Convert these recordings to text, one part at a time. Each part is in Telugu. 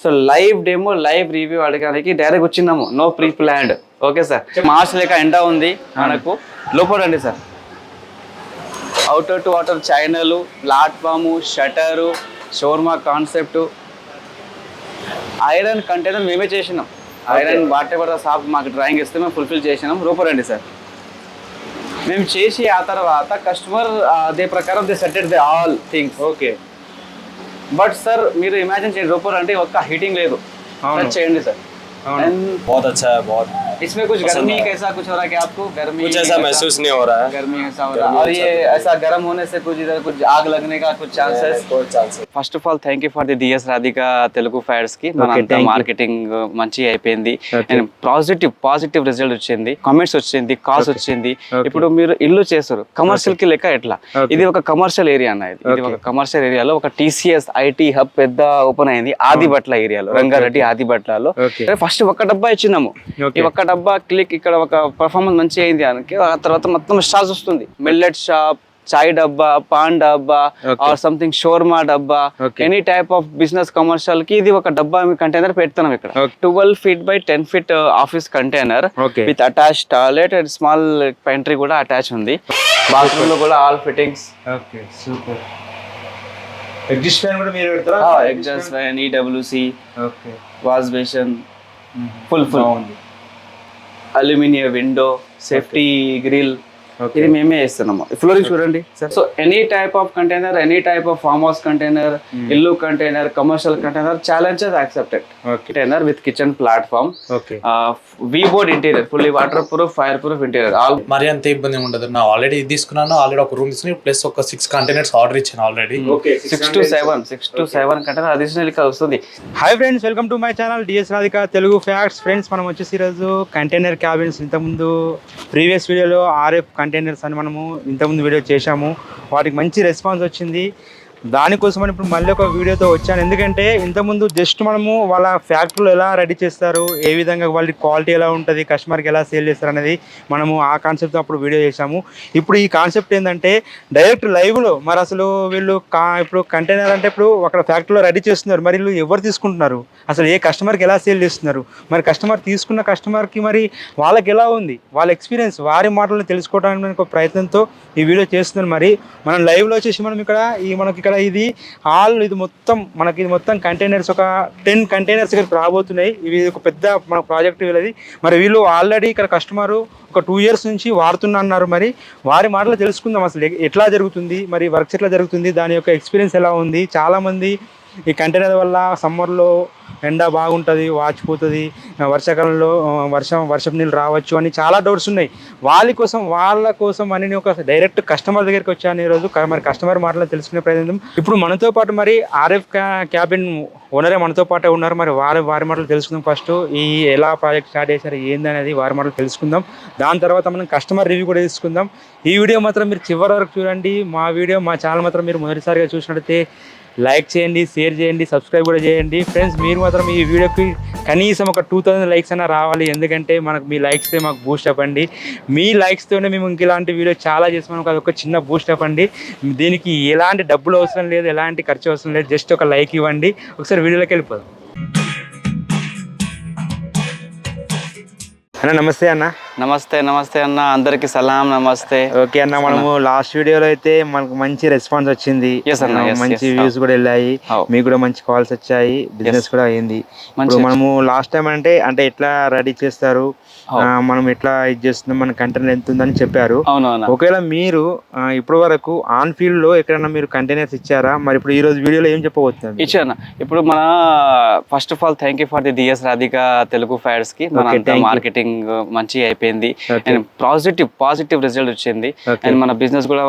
So live demo live review అడగడానికి డైరెక్ట్ వచ్చినాము. No pre planned okay sir. March లేక ఎండ ఉంది మనకు. లోపల రండి sir. Outer to outer channel platform shutter shawarma concept iron container మేమే చేసినాం. ఐరన్ వాటర్ కూడా సాఫ్ మాకు డ్రాయింగ్ ఇస్తే మేము ఫుల్ఫిల్ చేసినాం. రూపర్ రండి సార్. మేము చేసి ఆ తర్వాత కస్టమర్ అదే ప్రకారం they settled they all things okay but sir మీరు ఇమాజిన్ చేయండి రూపర్ అంటే ఒక్క హీటింగ్ లేదు అవును. టచ్ చేయండి సార్ అవును. And बहुत अच्छा है बहुत इसमें कुछ पसंद गर्मी आया। कैसा कुछ हो रहा है क्या आपको गर्मी कुछ ऐसा महसूस नहीं हो रहा है गर्मी ऐसा हो रहा है गर्मी और अच्छा ये नहीं है। ऐसा गर्म होने से कुछ इधर कुछ आग लगने का कुछ चांसेस कोई chance first of all thank you for the DS Radhika Telugu fires కి మన Okay, thank you. మార్కెటింగ్ మంచి అయిపోయింది Okay. And positive positive result వచ్చింది కామెంట్స్ వచ్చింది కాల్స్ Okay. వచ్చింది Okay. ఇప్పుడు మీరు ఇల్లు చేస్తారు కమర్షియల్ కి లెక్క ఎట్లా Okay. ఇది ఒక కమర్షియల్ ఏరియా అన్న ఇది ఇది Okay. ఒక కమర్షియల్ ఏరియాలో ఒక టీసీఎస్ ఐటీ హబ్ పెద్ద ఓపెన్ అయింది ఆదిబట్ల ఏరియాలో రంగారెడ్డి ఆదిబట్లలో Okay. ఫస్ట్ ఒక్క డబ్బా ఇచ్చినాము Okay. ఈ ఒక్క డబ్బా క్లిక్ ఇక్కడ ఒక పర్ఫార్మెన్స్ మంచి అయింది అనకి ఆ తర్వాత మొత్తం స్టాల్స్ వస్తుంది. మిల్లెట్ షాప్ చాయ్ డబ్బా పాన్ డబ్బా. ఆర్ సంథింగ్ షోర్మా డబ్బా. ఎనీ టైప్ ఆఫ్ బిజినెస్ కమర్షియల్కి ఇది ఒక డబ్బా కంటైనర్ పెడుతున్నాం ఇక్కడ. Twelve feet by ten feet office container. With attach toilet and small pantry కూడా అటాచ్ ఉంది. బాత్రూమ్లో కూడా all fittings okay super exhaust fan కూడా మీరు పెడతారా? Exhaust fan EWC okay. Wash basin full full బాగుంది. Aluminium window safety grill Okay. ఇది మేమే వేస్తున్నాము. ఫ్లోరింగ్ చూడండి so any type of container any type of farm house container ఇల్లు container commercial container challenges accepted okay container with kitchen platform okay V board interior fully water proof fire proof interior all మరి అంత ఇబ్బంది ఉండదు. నా ఆల్రెడీ ఇది తీసుకున్నాను ఆల్రెడీ ఒక రూమ్ తీసుకుని ప్లస్ ఒక సిక్స్ కంటైనర్స్ ఆర్డర్ ఇచ్చాను already okay six to seven six to seven container additional ఇక్కడ వస్తుంది. Hi friends welcome to my channel DS Radhika Telugu facts friends మనం వచ్చేసి ఈరోజు కంటైనర్ క్యాబిన్స్ ఇంతకుముందు ప్రీవియస్ వీడియోలో ఆర్ఎఫ్ కంటైనర్స్ అని మనము ఇంతకుముందు వీడియో చేశాము. వాటికి మంచి రెస్పాన్స్ వచ్చింది. దానికోసం ఇప్పుడు మళ్ళీ ఒక వీడియోతో వచ్చాను. ఎందుకంటే ఇంతకుముందు జస్ట్ మనము వాళ్ళ ఫ్యాక్టరీలో ఎలా రెడీ చేస్తారు ఏ విధంగా వాళ్ళ క్వాలిటీ ఎలా ఉంటుంది కస్టమర్కి ఎలా సేల్ చేస్తారు అనేది మనము ఆ కాన్సెప్ట్తో అప్పుడు వీడియో చేసాము ఇప్పుడు ఈ కాన్సెప్ట్ ఏంటంటే డైరెక్ట్ లైవ్లో మరి అసలు వీళ్ళు కా ఇప్పుడు కంటైనర్ అంటే ఇప్పుడు అక్కడ ఫ్యాక్టరీలో రెడీ చేస్తున్నారు మరి వీళ్ళు ఎవరు తీసుకుంటున్నారు? అసలు ఏ కస్టమర్కి ఎలా సేల్ చేస్తున్నారు? మరి కస్టమర్ తీసుకున్న కస్టమర్కి మరి వాళ్ళకి ఎలా ఉంది? వాళ్ళ ఎక్స్పీరియన్స్ వారి మాటలను తెలుసుకోవడానికి ఒక ప్రయత్నంతో ఈ వీడియో చేస్తున్నారు. మరి మనం లైవ్లో వచ్చేసి మనం ఇక్కడ ఈ మనకి ఇక్కడ ఇది ఆల్ ఇది మొత్తం మనకి ఇది మొత్తం కంటైనర్స్ ఒక టెన్ కంటైనర్స్ ఇక్కడ రాబోతున్నాయి. ఇవి ఒక పెద్ద మన ప్రాజెక్ట్ వీళ్ళది. మరి వీళ్ళు ఆల్రెడీ ఇక్కడ కస్టమర్ ఒక టూ ఇయర్స్ నుంచి వాడుతున్నా అన్నారు మరి. వారి మాటలు తెలుసుకుందాం అసలు ఎట్లా జరుగుతుంది మరి వర్క్స్ ఎట్లా జరుగుతుంది దాని యొక్క ఎక్స్పీరియన్స్ ఎలా ఉంది చాలామంది ఈ కంటైనర్ వల్ల సమ్మర్లో ఎండ బాగుంటుంది వాచిపోతుంది వర్షాకాలంలో వర్షం వర్షం వర్షపు నీళ్ళు రావచ్చు అని చాలా డౌట్స్ ఉన్నాయి. వాళ్ళ కోసం వాళ్ళ కోసం అని నేను ఒక డైరెక్ట్ కస్టమర్ దగ్గరికి వచ్చాను ఈరోజు. మరి కస్టమర్ మాటలు తెలుసుకునే ప్రయత్నం ఇప్పుడు మనతో పాటు మరి ఆర్ఎఫ్ క్యాబిన్ ఓనరే మనతో పాటే ఉన్నారు. మరి వారి వారి మాటలు తెలుసుకుందాం ఫస్ట్ ఈ ఎలా ప్రాజెక్ట్ స్టార్ట్ చేశారు ఏంది అనేది వారి మాటలు తెలుసుకుందాం. దాని తర్వాత మనం కస్టమర్ రివ్యూ కూడా తీసుకుందాం. ఈ వీడియో మాత్రం మీరు చివరి వరకు చూడండి. మా వీడియో మా ఛానల్ మాత్రం మీరు మొదటిసారిగా చూసినట్లయితే లైక్ చేయండి షేర్ చేయండి సబ్స్క్రైబ్ కూడా చేయండి. ఫ్రెండ్స్ మీరు మాత్రం ఈ వీడియోకి కనీసం ఒక టూ థౌసండ్ లైక్స్ అయినా రావాలి. ఎందుకంటే మనకు మీ లైక్స్తే మాకు బూస్ట్ అవ్వండి మీ లైక్స్తోనే మేము ఇంక ఇలాంటి వీడియో చాలా చేస్తున్నాం. అది ఒక చిన్న బూస్ట్ అవ్వండి దీనికి ఎలాంటి డబ్బులు అవసరం లేదు ఎలాంటి ఖర్చు అవసరం లేదు. జస్ట్ ఒక లైక్ ఇవ్వండి. ఒకసారి వీడియోలోకి వెళ్ళిపోదాం. అన్న నమస్తే అన్న. నమస్తే నమస్తే అన్న. అందరికి సలాం నమస్తే. ఓకే అన్న మనము లాస్ట్ వీడియోలో అయితే మనకు మంచి రెస్పాన్స్ వచ్చింది. మంచి. వ్యూస్ కూడా వెళ్ళాయి. Oh. మీకు కూడా మంచి కాల్స్ వచ్చాయి. బిజినెస్ కూడా అయింది. మనము లాస్ట్ టైం అంటే అంటే ఎట్లా రెడీ చేస్తారు? Oh. మనం ఎట్లా ఇది చేస్తున్నాం? మన కంటెంట్ ఎంత ఉందని చెప్పారు. ఒకవేళ మీరు ఇప్పటి వరకు ఆన్ ఫీల్డ్లో ఎక్కడైనా మీరు కంటైనర్స్ ఇచ్చారా? మరి ఇప్పుడు ఈ రోజు వీడియోలో ఏం చెప్పబోతున్నారు ఇచ్చాను ఇప్పుడు మన first of all thank you for the DS Radhika Telugu ఫైర్స్కి మన you. మార్కెటింగ్ మంచి అయిపోయింది. అండ్ పాజిటివ్ పాజిటివ్ రిజల్ట్ వచ్చింది. అండ్ మన బిజినెస్ కూడా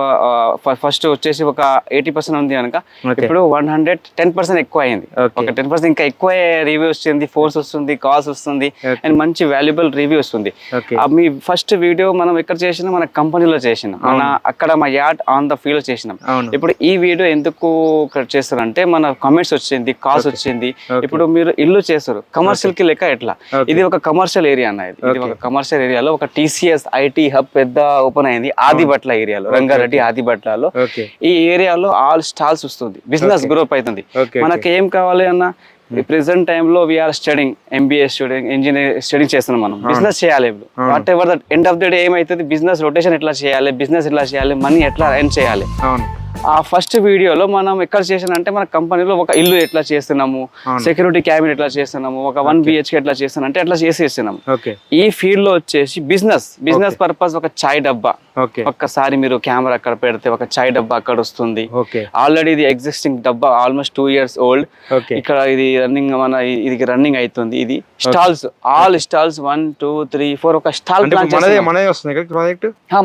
ఫస్ట్ వచ్చేసి ఒక ఎయిటీ పర్సెంట్ ఉంది కనుక. ఇప్పుడు వన్ హండ్రెడ్ టెన్ పర్సెంట్ ఎక్కువ అయింది. ఒక టెన్ పర్సెంట్ ఇంకా ఎక్కువ రివ్యూ వస్తుంది ఫోర్స్ వస్తుంది కాల్స్ వస్తుంది. అండ్ మంచి వాల్యుబుల్ రివ్యూ వస్తుంది. మీ ఫస్ట్ వీడియో మనం ఎక్కడ చేసినా? మన కంపెనీలో చేసినాం. మన అక్కడ మా యాడ్ ఆన్ ద ఫీల్డ్ చేసినాం. ఇప్పుడు ఈ వీడియో ఎందుకు చేస్తారంటే మన కామెంట్స్ వచ్చింది కాల్స్ వచ్చింది. ఇప్పుడు మీరు ఇల్లు చేస్తారు. కమర్షియల్కి లెక్క ఎట్లా. ఇది ఒక కమర్షియల్ ఏరియా అన్న ఇది ఒక కమర్షియల్ ఏరియాలో ఒక టీసీఎస్ ఐటీ హబ్ పెద్ద ఓపెన్ అయింది ఆదిబట్ల ఏరియాలో రంగారెడ్డి ఆదిబట్లలో ఈ ఏరియాలో ఆల్ స్టాల్స్ వస్తుంది బిజినెస్ గ్రోప్ అవుతుంది మనకి ఏం కావాలి అన్న ప్రెసెంట్ టైంలో we are studying MBA student engineer studying చేస్తున్నాం మనం. బిజినెస్ చేయాలి ఇప్పుడు. Whatever that end of the day ఏమైతుంది బిజినెస్ రొటేషన్ ఎట్లా చేయాలి బిజినెస్ ఎట్లా చేయాలి మనీ ఎట్లా ఎర్న్ చేయాలి. అవును. ఆ ఫస్ట్ వీడియోలో మనం ఎక్కడ చేసానంటే అంటే మన కంపెనీలో ఒక ఇల్లు ఎట్లా చేస్తున్నాము సెక్యూరిటీ క్యాబిన్ ఎట్లా చేస్తున్నాము ఒక వన్ బిహెచ్కే ఎట్లా చేస్తున్నాం అంటే ఎట్లా చేసేస్తున్నాము ఓకే ఈ ఫీల్డ్లో వచ్చేసి బిజినెస్ బిజినెస్ పర్పస్ ఒక చాయ్ డబ్బా. ఒక్కసారి మీరు కెమెరా అక్కడ పెడితే ఒక చాయ్ డబ్బా అక్కడ వస్తుంది. ఆల్రెడీ ఇది ఎగ్జిస్టింగ్ డబ్బా ఆల్మోస్ట్ టూ ఇయర్స్ ఓల్డ్ ఇక్కడ ఇది రన్నింగ్ మన ఇది రన్నింగ్ అవుతుంది ఇది. Stalls all stalls one two three four ఒక స్టాల్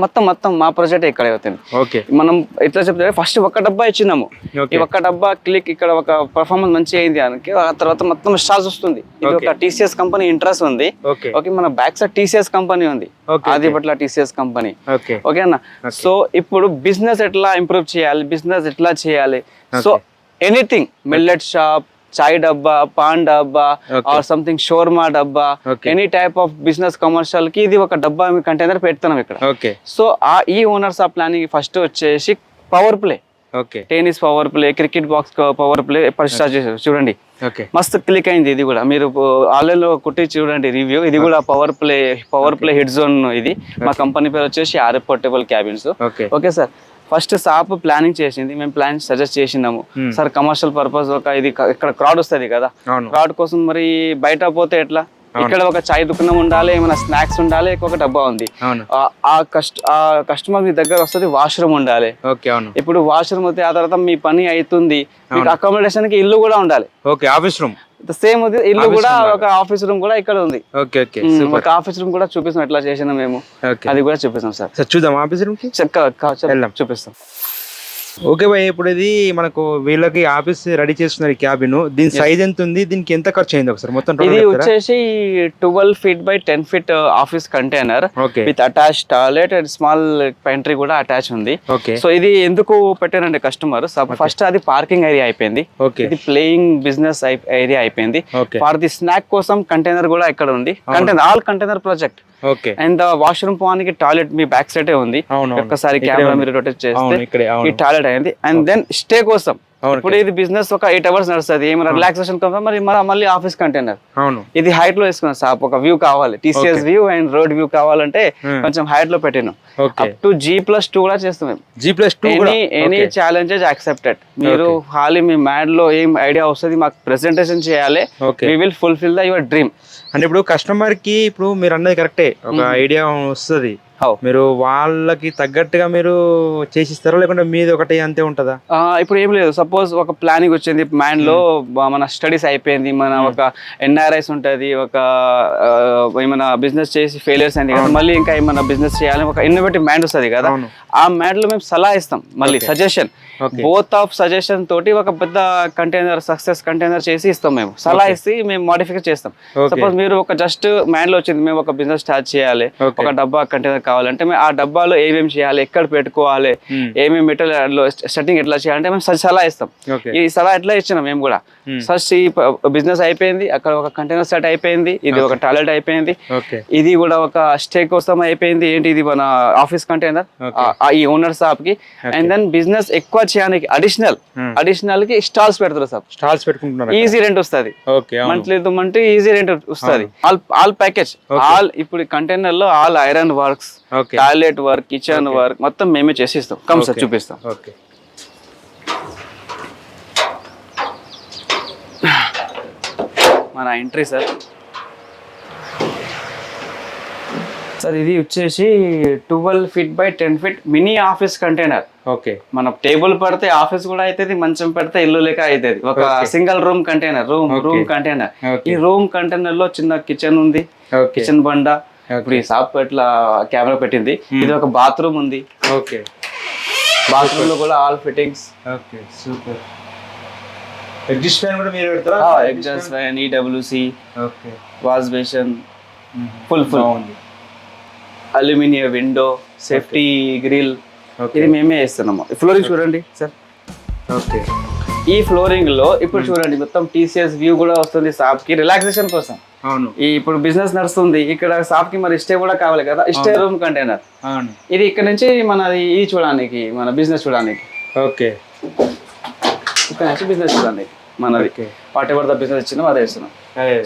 మొత్తం మొత్తం మా ప్రాజెక్ట్ ఇక్కడ అవుతుంది మనం ఎట్లా చెప్తే ఫస్ట్ ఒక్క డబ్బా ఇచ్చినాము. ఈ ఒక్క డబ్బా క్లిక్ ఇక్కడ ఒక పర్ఫార్మెన్స్ మంచిగా అయింది దానికి ఆ తర్వాత మొత్తం స్టాల్స్ వస్తుంది. ఇది ఒక టీసీఎస్ కంపెనీ ఇంట్రెస్ట్ ఉంది. ఓకే. మన బ్యాక్ సైడ్ టీసీఎస్ కంపెనీ ఉంది. Okay, Adibatla TCS company okay. ఓకేనా సో ఇప్పుడు బిజినెస్ ఎట్లా ఇంప్రూవ్ చేయాలి? బిజినెస్ ఎట్లా చేయాలి? సో ఎనీథింగ్ మిల్లెట్ షాప్ చాయ్ డబ్బా పాన్ డబ్బా. ఆర్ సంథింగ్ షోర్మా డబ్బా. ఎనీ టైప్ ఆఫ్ బిజినెస్ కమర్షియల్కి ఇది ఒక డబ్బా కంటైనర్ పెడుతున్నాం ఇక్కడ. సో ఆ ఈ ఓనర్స్ ఆ ప్లానింగ్ ఫస్ట్ వచ్చేసి power play okay tennis power play cricket box power play ఎప్పుడు స్టార్ట్ చేశారు. చూడండి. మస్తు క్లిక్ అయింది ఇది కూడా. మీరు ఆన్లైన్లో కుట్టి చూడండి రివ్యూ ఇది కూడా power play power play hit zone ఇది. మా కంపెనీ పేరు వచ్చేసి RF portable cabins okay okay sir first shop planning చేసింది. మేము ప్లాన్ సజెస్ట్ చేసినాము. సార్ కమర్షియల్ పర్పస్ ఒక ఇది ఇక్కడ క్రౌడ్ వస్తుంది కదా. క్రౌడ్ కోసం మరి బయట పోతే ఎట్లా? ఇక్కడ ఒక చాయ్ దుకాణం ఉండాలి ఏమైనా స్నాక్స్ ఉండాలి ఒక డబ్బా ఉంది. ఆ- కస్ట్ ఆ కస్టమర్ మీ దగ్గర వస్తుంది వాష్రూమ్ ఉండాలి. ఓకే అవును. ఇప్పుడు వాష్రూమ్ అయితే ఆ తర్వాత మీ పని అవుతుంది మీకు అకామిడేషన్కి ఇల్లు కూడా ఉండాలి. Okay office room. సేమ్ ఇల్లు కూడా ఒక ఆఫీస్ రూమ్ కూడా ఇక్కడ ఉంది. ఓకే ఓకే ఒక ఆఫీస్ రూమ్ కూడా చూపిస్తాం ఎట్లా చేసినా మేము. అది కూడా చూపిస్తాం సార్. చూద్దాం ఆఫీస్ రూమ్కి? చక్కగా వెళ్దాం. చూపిస్తాం. ఓకే భయ్ ఇప్పుడు ఇది మనకు వీళ్ళకి ఆఫీస్ రెడీ చేస్తున్నారు ఈ క్యాబిన్. దీని సైజ్ ఎంత ఉంది? దీనికి ఎంత ఖర్చు అయింది ఒకసారి? మొత్తం ఇది? వచ్చేసి twelve feet by ten feet office container with attach toilet and small pantry కూడా అటాచ్ ఉంది. ఓకే. సో ఇది ఎందుకు పెట్టారంటే కస్టమర్ ఫస్ట్ అది పార్కింగ్ ఏరియా అయిపోయింది. ఓకే ఇది ప్లేయింగ్ బిజినెస్ ఏరియా అయిపోయింది. ఫర్ ది స్నాక్ కోసం కంటైనర్ కూడా ఇక్కడ ఉంది. Container all container project okay and washroom పోవడానికి టాయిలెట్ మీ బ్యాక్ సైడ్ ఉంది. ఒక్కసారి కెమెరా. మీరు రొటేట్ చేస్తే ఈ అవును. టాయిలెట్ అయింది అండ్ దెన్ స్టే కోసం. ఇప్పుడు ఇది బిజినెస్ ఒక ఎయిట్ అవర్స్ నడుస్తుంది. ఏమైనా రిలాక్సేషన్ కోసం మరి మన మళ్ళీ ఆఫీస్ కంటైనర్ అవును. ఇది హైట్లో వేసుకున్నాం సాప్ ఒక వ్యూ కావాలి. TCS view and road view కావాలంటే Hmm. కొంచెం హైట్లో పెట్టినాం. Up to G plus two కూడా చేస్తాం G plus two any challenges accepted మీరు ఖాళీ మీ మ్యాడ్లో ఏం ఐడియా వస్తుంది మాకు ప్రెజెంటేషన్ చేయాలి. We will fulfil the your dream అంటే ఇప్పుడు కస్టమర్కి ఇప్పుడు మీరు అన్నది కరెక్టే ఒక ఐడియా వస్తుంది. హౌ మీరు వాళ్ళకి తగ్గట్టుగా మీరు చేసిస్తారా? లేకుంటే మీది ఒకటి అంతే ఉంటుందా? ఇప్పుడు ఏం లేదు. సపోజ్ ఒక ప్లానింగ్ వచ్చింది మైండ్లో మన స్టడీస్ అయిపోయింది. మన ఒక ఎన్ఆర్ఐస్ ఉంటది ఒక ఏమైనా బిజినెస్ చేసి ఫెయిలియర్స్ అయింది కదా మళ్ళీ ఇంకా ఏమైనా బిజినెస్ చేయాలి ఒక ఇన్నోవేటివ్ మైండ్ వస్తుంది కదా. ఆ మైండ్లో మేము సలహా ఇస్తాం మళ్ళీ సజెషన్. బోత్ ఆఫ్ సజెషన్ తోటి ఒక పెద్ద కంటైనర్ సక్సెస్ కంటైనర్ చేసి ఇస్తాం మేము. సలహా ఇస్తే మేము మోడిఫికేట్ చేస్తాం. సపోజ్ మీరు ఒక జస్ట్ మైండ్లో వచ్చింది మేము ఒక బిజినెస్ స్టార్ట్ చేయాలి. ఒక డబ్బా కంటైనర్ కావాలంటే మేము ఆ డబ్బాలో ఏమేమి చేయాలి ఎక్కడ పెట్టుకోవాలి Hmm. ఏమేమి మెటీరియల్ సెట్టింగ్ ఎట్లా చేయాలంటే మేము సలహా ఇస్తాం ఈ సలహా ఎట్లా ఇచ్చినాం మేము కూడా. ఫస్ట్ ఈ బిజినెస్ అయిపోయింది అక్కడ ఒక కంటైనర్ సెట్ అయిపోయింది ఇది ఒక టాయిలెట్ అయిపోయింది. ఇది కూడా ఒక స్టే కోసం అయిపోయింది ఏంటి ఇది మన ఆఫీస్ కంటైనర్. ఈ ఓనర్ షాప్కి. అండ్ దెన్ బిజినెస్ ఎక్కువ చేయడానికి అడిషనల్ Hmm. అడిషనల్కి స్టాల్స్ పెడతారు సార్. స్టాల్స్ పెట్టుకుంటున్నారు ఈజీ రెంట్ వస్తుంది. మంత్లీ మంటే ఈజీ రెంట్ వస్తుంది. ఆల్ ఆల్ ప్యాకేజ్ ఆల్ ఇప్పుడు కంటైనర్లో all iron works toilet work kitchen work మొత్తం మేమే చేసి ఇస్తాం కమ్ సార్. చూపిస్తాం. ఓకే మన ఎంట్రీ సార్. సార్ ఇది వచ్చేసి twelve feet by ten feet mini office container. Okay. మన టేబుల్ పడితే ఆఫీస్ కూడా అవుతుంది మంచం పెడితే ఇల్లు లెక్క అవుతుంది ఒక. Single room container room. Room container. ఈ రూమ్ కంటైనర్లో చిన్న కిచెన్ ఉంది. కిచెన్ బండ. ఇప్పుడు ఈ షాప్ ఇట్లా కెమెరా పెట్టింది? ఇది ఒక బాత్రూమ్ ఉంది. ఓకే. బాత్రూమ్లో కూడా all fittings okay. Super. Exhaust fan కూడా మీరు పెడతారా? Exhaust fan EWC okay wash basin full full aluminium window safety grill ఇది మేమే వేస్తున్నాము. ఫ్లోరింగ్ చూడండి సార్. ఓకే ఈ ఫ్లోరింగ్లో ఇప్పుడు చూడండి మొత్తం టీసీఎస్ వ్యూ కూడా వస్తుంది షాప్కి రిలాక్సేషన్ కోసం. అవును. ఈ ఇప్పుడు బిజినెస్ నడుస్తుంది. ఇక్కడ షాప్కి మరి స్టే కూడా కావాలి కదా. స్టే రూమ్ కంటైనర్ అవును. ఇది ఇక్కడ నుంచి మనది ఇది చూడడానికి మన బిజినెస్ చూడడానికి. ఓకే ఇక్కడ నుంచి బిజినెస్ చూడడానికి. మనది. వాట్ ఎవర్ ద బిజినెస్ ఇచ్చినాం అదే ఇస్తున్నాం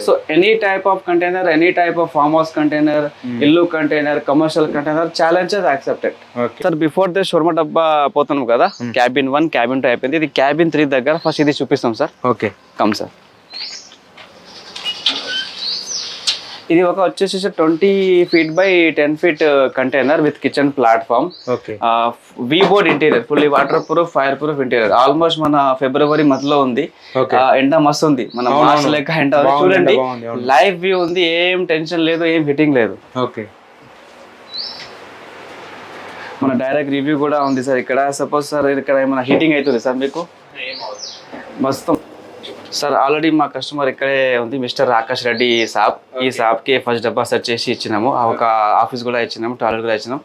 so any type of container any type of farm house container ఇల్లు container commercial container challenges accepted sir before the shawarma డబ్బా పోతున్నాం కదా క్యాబిన్ వన్ క్యాబిన్ టూ అయిపోయింది. ఇది క్యాబిన్ త్రీ దగ్గర ఫస్ట్ ఇది చూపిస్తాం సార్ ఓకే కమ్ సార్ ఇది ఒక వచ్చేసి twenty feet by ten feet container with kitchen platform. Okay. V board interior fully water proof fire proof interior. Almost మన ఫిబ్రవరి మధ్యలో ఉంది. ఎండ మస్తు ఉంది. మన. మార్చ్ లెక్క ఎండ చూడండి. లైవ్ వ్యూ ఉంది. ఏం టెన్షన్ లేదు ఏం ఫిట్టింగ్ లేదు. ఓకే. మన డైరెక్ట్ రివ్యూ కూడా ఉంది సార్. ఇక్కడ సపోజ్ సార్ ఇక్కడ ఏమైనా హీటింగ్ అవుతుంది సార్ మీకు? మస్తు సార్ ఆల్రెడీ మా కస్టమర్ ఇక్కడే ఉంది మిస్టర్ రాకేష్ రెడ్డి సాబ్. ఈ సాబ్కి ఫస్ట్ డబ్బా సెట్ చేసి ఇచ్చినాము. ఆ ఒక ఆఫీస్ కూడా ఇచ్చినాము టాయిలెట్ కూడా ఇచ్చినాం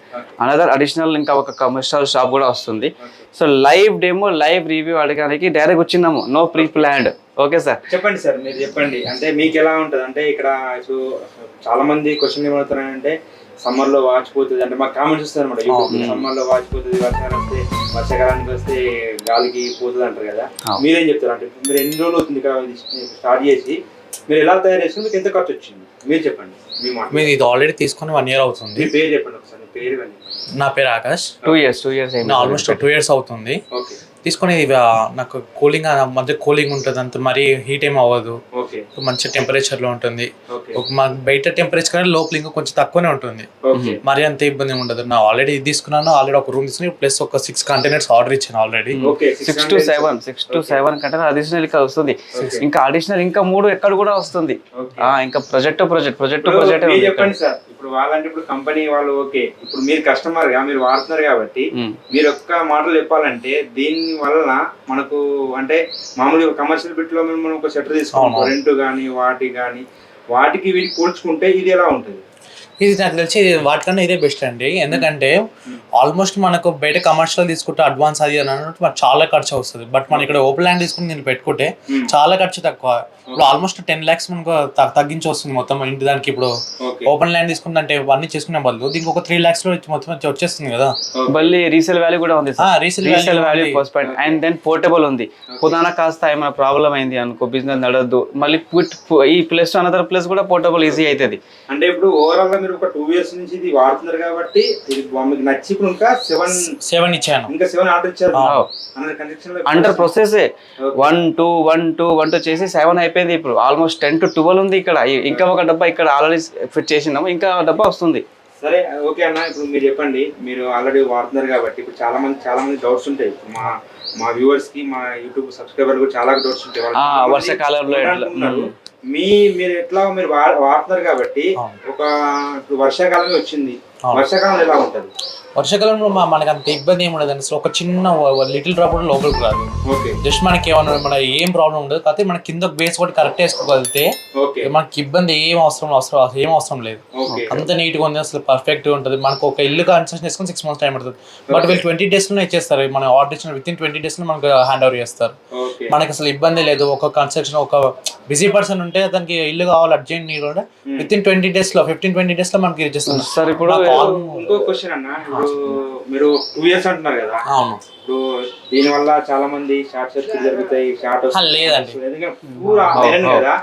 అనదర్ అడిషనల్ ఇంకా ఒక కమర్షియల్ షాప్ కూడా వస్తుంది. So live demo live review అడగడానికి డైరెక్ట్ వచ్చినాము. No pre planned okay sir. చెప్పండి సార్ మీరు చెప్పండి. అంటే మీకు ఎలా ఉంటుంది? అంటే ఇక్కడ ఇప్పుడు చాలా మంది క్వశ్చన్ ఏమవుతున్నారంటే సమ్మర్లో వాచిపోతుంది అంటే మాకు కామెంట్స్ వస్తుంది అనమాట యూట్యూబ్ సమ్మర్లో వాచిపోతుంది వర్షాలు వస్తే వర్షాకాలానికి వస్తే గాలికి పోతుంది అంటారు కదా. మీరేం చెప్తారు? అంటే మీరు ఎన్ని రోజులు అవుతుంది ఇక్కడ స్టార్ట్ చేసి? మీరు ఎలా తయారు చేసి మీకు ఎంత ఖర్చు వచ్చింది? మీరు చెప్పండి. మీ మాట. మీరు ఇది ఆల్రెడీ తీసుకొని వన్ ఇయర్ అవుతుంది. మీ పేరు చెప్పండి ఒకసారి. పేరు నా పేరు Akash. Two years two years almost two years అవుతుంది. ఓకే తీసుకొని నాకు కూలింగ్ మధ్య కూలింగ్ ఉంటుంది అంత మరీ హీట్ ఏం అవ్వదు. ఓకే. మంచి టెంపరేచర్లో ఉంటుంది. ఓకే. ఒక మా బయట టెంపరేచర్ కంటే లోపల ఇంకా కొంచెం తక్కువనే ఉంటుంది. ఓకే. మరి అంత ఇబ్బంది ఉండదు. నా ఆల్రెడీ ఇది తీసుకున్నాను ఆల్రెడీ ఒక రూమ్ తీసుకుని ప్లస్ ఒక సిక్స్ కంటైనర్స్ ఆర్డర్ ఇచ్చాను already six to seven six to seven కంటే అడిషనల్ ఇంకా వస్తుంది. ఇంకా అడిషనల్ ఇంకా మూడు ఎక్కడ కూడా వస్తుంది. ఇంకా ప్రొజెక్ట్ ప్రొజెక్ట్ ప్రొజెక్ట్ ప్రొజెక్ట్ మీరు చెప్పండి సార్. ఇప్పుడు వాళ్ళంటే ఇప్పుడు కంపెనీ వాళ్ళు ఓకే. ఇప్పుడు మీరు కస్టమర్గా మీరు వాడుతున్నారు కాబట్టి మీరు ఒక్క మాటలు చెప్పాలంటే దీని వలన మనకు అంటే మామూలుగా కమర్షియల్ బిట్లో మనం ఒక షట్టర్ తీసుకుంటాం. రెంట్ కానీ వాటి కానీ వాటికి వీటికి పోల్చుకుంటే ఇది ఎలా ఉంటుంది? ఇది నాకు తెలిసి వాటికన్నా ఇదే బెస్ట్ అండి. ఎందుకంటే ఆల్మోస్ట్ మనకు బయట కమర్షియల్ తీసుకుంటే అడ్వాన్స్ అది అని అన్నట్టు మనకు చాలా ఖర్చు వస్తుంది బట్ మనం ఇక్కడ ఓపెన్ ల్యాండ్ తీసుకుని నేను పెట్టుకుంటే Hmm. చాలా ఖర్చు తక్కువ. ఇప్పుడు ఆల్మోస్ట్ టెన్ ల్యాక్స్ మనకు తగ్గించి వస్తుంది మొత్తం ఇంటి దానికి ఇప్పుడు. ఓపెన్ ల్యాండ్ తీసుకుంటే అన్ని చేసుకునే బదులు దీనికి ఒక త్రీ ల్యాక్స్లో మొత్తం వచ్చి- వచ్చేస్తుంది కదా. మళ్ళీ రీసేల్ వాల్యూ కూడా ఉంది resale value point and then portable ఉంది. పుదాన కాస్త ఏమైనా ప్రాబ్లం అయింది అనుకో బిజినెస్ నడవద్దు. మళ్ళీ ఈ ప్లస్ అనదర్ ప్లస్ కూడా పోర్టబుల్ ఈజీ అవుతుంది. అంటే ఇప్పుడు ఓవరాల్గా మీరు ఒక టూ ఇయర్స్ నుంచి ఇది వాడుతున్నారు కాబట్టి ఇది మీకు నచ్చి ఇప్పుడు ఇంకా సెవెన్ సెవెన్ ఇచ్చాను ఇంకా సెవెన్ ఆర్డర్ ఇచ్చారు under process one two one two one two చేసి సెవెన్ అయిపోయింది ఇప్పుడు. ఆల్మోస్ట్ టెన్ టు ట్వెల్వ్ ఉంది ఇక్కడ. ఇంకా ఒక డబ్బా ఇక్కడ ఆల్రెడీ ఫిట్ చేసినాము. ఇంకా డబ్బా వస్తుంది. సరే ఓకే అన్న. ఇప్పుడు మీరు చెప్పండి. మీరు ఆల్రెడీ వాడుతున్నారు కాబట్టి. ఇప్పుడు చాలా మంది చాలా మంది డౌట్స్ ఉంటాయి. ఇప్పుడు మా మా వ్యూవర్స్కి మా యూట్యూబ్ సబ్స్క్రైబర్ కూడా చాలా డౌట్స్ ఉంటాయి వర్షాకాలంలో. మీ మీరు ఎట్లా మీరు వాడుతున్నారు కాబట్టి. ఒక ఇప్పుడు వర్షాకాలమే వచ్చింది. వర్షాకాలం ఎలా ఉంటది వర్షాకాలంలో మా- మనకి అంత ఇబ్బంది ఏమి ఉండదు అసలు. ఒక చిన్న లిటిల్ డ్రాప్ కూడా లోపలికి రాదు. ఓకే. జస్ట్ మనకి ఏమన్నా మన ఏం ప్రాబ్లం ఉండదు. కాకపోతే మన కింద బేస్ కూడా కరెక్ట్ వేసుకోగలిగితే ఓకే. మనకి ఇబ్బంది ఏం అవసరం అవసరం ఏం అవసరం లేదు. అంత నీట్గా ఉంది అసలు. పర్ఫెక్ట్ ఉంటుంది. మనకు ఒక ఇల్లు కన్స్ట్రక్షన్ చేసుకుని సిక్స్ మంత్స్ టైం పడుతుంది. బట్ వీళ్ళు ట్వంటీ డేస్లోనే ఇచ్చేస్తారు. మన ఆర్డర్ ఇచ్చిన విత్ ఇన్ ట్వంటీ డేస్లో మనకు హ్యాండ్ ఓవర్ చేస్తారు. మనకి అసలు ఇబ్బంది లేదు. ఒక కన్స్ట్రక్షన్ ఒక బిజీ పర్సన్ ఉంటే దానికి ఇల్లు కావాలి అర్జెంట్ నీడ్ కూడా విత్ ఇన్ ట్వంటీ డేస్లో ఫిఫ్టీన్ ట్వంటీ డేస్లో మనకి ఇచ్చేస్తుంది సార్ ఇప్పుడు నాకు all- ఇంకో క్వశ్చన్ అన్న. ఇప్పుడు మీరు టూ ఇయర్స్ అంటున్నారు కదా. అవును. ఇప్పుడు దీని వల్ల చాలా మంది షార్ట్ సర్క్యూట్ జరుగుతాయి షార్ట్ లేదండి. ఎందుకంటే పూరా కదా.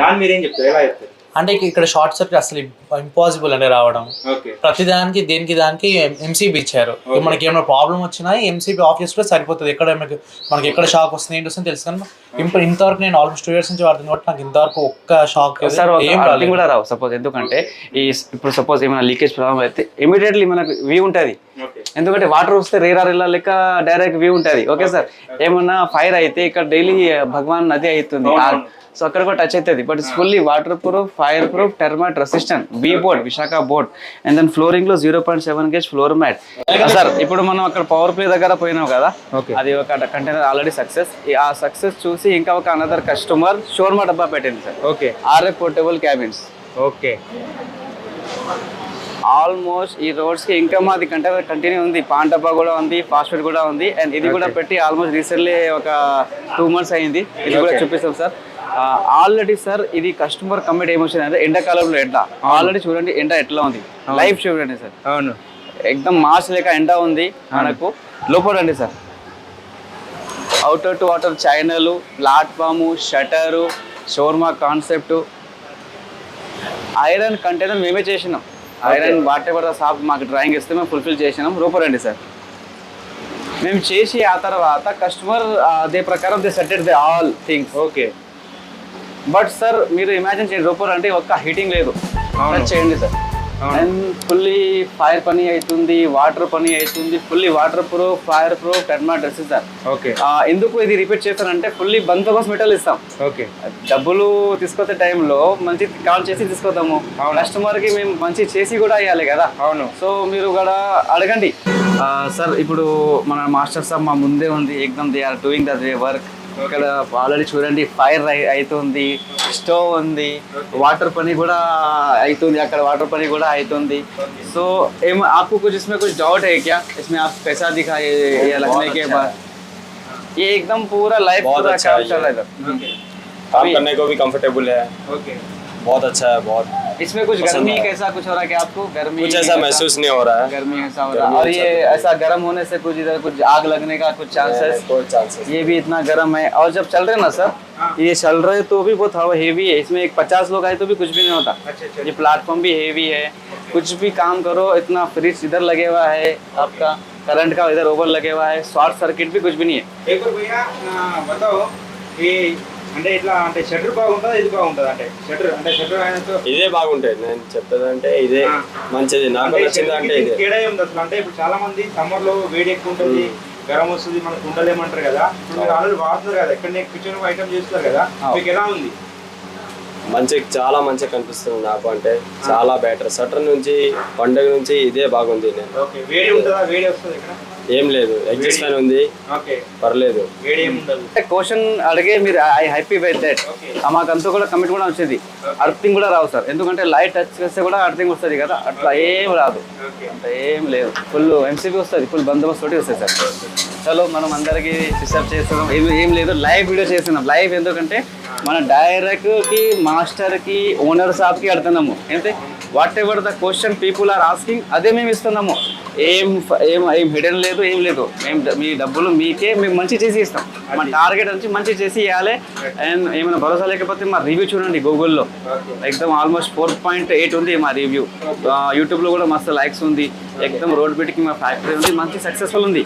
దాన్ని మీరు ఏం చెప్తారు? ఎలా చెప్తారు? అంటే ఇక్కడ షార్ట్ సర్క్యూట్ అసలు ఇంపాసిబుల్ అంటే రావడం. ఓకే. ప్రతి దానికి దేనికి దానికి ఎంసీబీ ఇచ్చారు. మనకి ఏమైనా ప్రాబ్లం వచ్చినా ఎంసీబీ ఆఫ్ చేసుకుంటే సరిపోతుంది. ఎక్కడ మనకి మనకి ఎక్కడ షాక్ వస్తుంది ఏంటి వస్తుంది తెలుసు కానీ ఇప్పుడు ఇంతవరకు నేను ఆల్మోస్ట్ టూ ఇయర్స్ నుంచి వాడుతుంది కాబట్టి నాకు ఇంతవరకు ఒక్క షాక్ ఏం కూడా రావు సపోజ్ ఎందుకంటే ఈ ఇప్పుడు సపోజ్ ఏమైనా లీకేజ్ ప్రాబ్లం అయితే ఇమీడియట్లీ మనకు వ్యూ ఉంటుంది. ఓకే. ఎందుకంటే వాటర్ వస్తే రేరా రిల్లా లెక్క డైరెక్ట్ వ్యూ ఉంటుంది. Okay sir? ఏమన్నా ఫైర్ అయితే ఇక్కడ డైలీ భగవాన్ నది అవుతుంది. సో అక్కడ కూడా టచ్ అవుతుంది. But it's fully water proof fire proof termite resistant B board Visakha board and then ఫ్లోరింగ్లో zero point seven gauge floor mat sir ఇప్పుడు మనం అక్కడ పవర్ ప్లే దగ్గర పోయినాం కదా. అది ఒక కంటైనర్ ఆల్రెడీ సక్సెస్ ఆ సక్సెస్ చూసి ఇంకా ఒక అనదర్ కస్టమర్ షోర్మా డబ్బా పెట్టింది sir okay RF portable cabins okay almost ఈ రోడ్స్కి ఇంకా మాది కంటైనర్ కంటిన్యూ ఉంది. పాన్ డబ్బా కూడా ఉంది ఫాస్ట్ ఫుడ్ కూడా ఉంది. అండ్ ఇది కూడా పెట్టి ఆల్మోస్ట్ రీసెంట్లీ ఒక టూ మంత్స్ అయింది. ఇది కూడా. చూపిస్తాం సార్. ఆల్రెడీ సార్ ఇది కస్టమర్ కమెంట్ ఏమొచ్చింది అంటే ఎండాకాలంలో ఎండ. ఆల్రెడీ చూడండి ఎండ ఎట్లా ఉంది. లైవ్ చూడండి సార్. అవును. ఎక్దమ్ మార్చ్ లేక ఎండ ఉంది మనకు. లోపల రండి sir. Outer to outer channel platform shutter shawarma concept iron container మేమే చేసినాం. ఐరన్ వాట్ ఎవర్ సాఫ్ మాకు డ్రాయింగ్ ఇస్తే మేము ఫుల్ఫిల్ చేసినాం. రూపరండి సార్. మేము చేసి ఆ తర్వాత కస్టమర్ అదే ప్రకారం they settled they all things okay but sir మీరు ఇమాజిన్ చేయండి రూపర్ అంటే ఒక్క హీటింగ్ లేదు. చేయండి సార్. అండ్ ఫుల్లీ ఫైర్ పని అవుతుంది వాటర్ పని అవుతుంది fully water proof fire proof termite dress sir okay ఎందుకు ఇది రిపీట్ చేస్తానంటే ఫుల్లీ బందోబస్తు మెటల్ ఇస్తాం. ఓకే డబ్బులు తీసుకొచ్చే టైంలో మంచి కాల్ చేసి తీసుకొద్దాము. కస్టమర్కి మేము మంచి చేసి కూడా ఇవ్వాలి కదా. అవును. సో మీరు కూడా అడగండి. సార్ ఇప్పుడు మన మాస్టర్ సార్ మా ముందే ఉంది exam they are doing the work ఇక్కడ ఆల్రెడీ చూడండి ఫైర్ అవుతుంది స్టవ్ ఉంది వాటర్ పని కూడా అవుతుంది అక్కడ వాటర్ పని కూడా అవుతుంది సో ఏం आपको कुछ इसमें कुछ डाउट है क्या इसमें आप पैसा दिखाए ये लगने के बाद ये एकदम पूरा लाइफ बहुत पूरा अच्छा काम है चल रहा ये। है इधर। काम अभी- करने को भी कंफर्टेबल है ఓకే बहुत अच्छा है बहुत इसमें कुछ गर्मी कैसा कुछ हो रहा है क्या आपको? गर्मी कुछ ऐसा महसूस नहीं हो रहा है। गर्मी ऐसा हो रहा है। और अच्छा ये ऐसा गर्म होने से कुछ इधर कुछ आग लगने का कुछ चांसेस ये भी इतना गर्म है। और जब चल रहे ना सर हाँ। ये चल रहे तो भी बहुत हवा हेवी है। इसमें एक पचास लोग आए तो भी कुछ भी नहीं होता। अच्छा अच्छा ये प्लेटफॉर्म भी हेवी है। कुछ भी काम करो इतना फ्रिज इधर लगे हुआ है आपका करंट का इधर ओवर लगे हुआ है। शॉर्ट सर्किट भी कुछ भी नहीं है। एक बार भैया बताओ ఈ అంటే ఇట్లా అంటే షట్టర్ బాగుంటుందా ఇది బాగుంటుందా? అంటే షట్టర్ అంటే ఆయనతో ఇదే బాగుంటాయి. నేను చెప్పేదంటే ఇదే. మంచిది. నాకు నచ్చింది అంటే ఇదే. తేడా ఏముంది అసలు? అంటే ఇప్పుడు చాలా మంది సమ్మర్లో వేడి ఎక్కువ ఉంటుంది గరం వస్తుంది మనకు ఉండలేమంటారు కదా. ఇప్పుడు మీరు ఆల్రెడీ వాడుతున్నారు కదా ఎక్కడ కిచెన్ ఐటమ్ చేస్తున్నారు కదా. మీకు ఎలా ఉంది? మంచి చాలా మంచిగా కనిపిస్తుంది నాకు అంటే. చాలా బెటర్ సటర్ నుంచి పండుగ నుంచి ఇదే బాగుంది నేను. ఓకే వేడి ఉంటుందా? వేడి వస్తుంది ఇక్కడ? ఏం లేదు. ఎగ్జిస్ట్ ఫ్యాన్ ఉంది. ఓకే. పర్లేదు. క్వశ్చన్ అడిగే మీరు ఐ హ్యాపీ విత్ దట్ మాకంతా కూడా కమిట్ కూడా వచ్చింది. అర్థింగ్ కూడా రావు సార్. ఎందుకంటే లైట్ టచ్ చేస్తే కూడా అర్థింగ్ వస్తుంది కదా. అట్లా ఏం రాదు. ఓకే. అంత ఏం లేదు. ఫుల్ ఎంసీబీ వస్తుంది. ఫుల్ బందోబస్తు తోటి వస్తుంది సార్. చలో మనం అందరికీ డిస్టర్బ్ చేస్తున్నాం. ఏం ఏం లేదు. లైవ్ వీడియో చేస్తున్నాం. లైవ్ ఎందుకంటే మన డైరెక్ట్కి మాస్టర్కి ఓనర్ సాబ్కి అడుగుతున్నాము. ఏంటంటే whatever the question people are asking అదే మేము ఇస్తున్నాము. ఏం ఏం ఏం హిడెన్ లేదు ఏం లేదు. మేము మీ డబ్బులు మీకే మేము మంచి చేసి ఇస్తాం. మా టార్గెట్ నుంచి మంచి చేసి ఇవ్వాలి అండ్ ఏమైనా భరోసా లేకపోతే మా రివ్యూ చూడండి గూగుల్లో ఎక్దమ్ ఆల్మోస్ట్ ఫోర్ పాయింట్ ఎయిట్ ఉంది మా రివ్యూ యూట్యూబ్లో కూడా మస్తు లైక్స్ ఉంది. ఎక్దమ్ రోడ్ బిట్కి మా ఫ్యాక్టరీ ఉంది. మంచి సక్సెస్ఫుల్ ఉంది.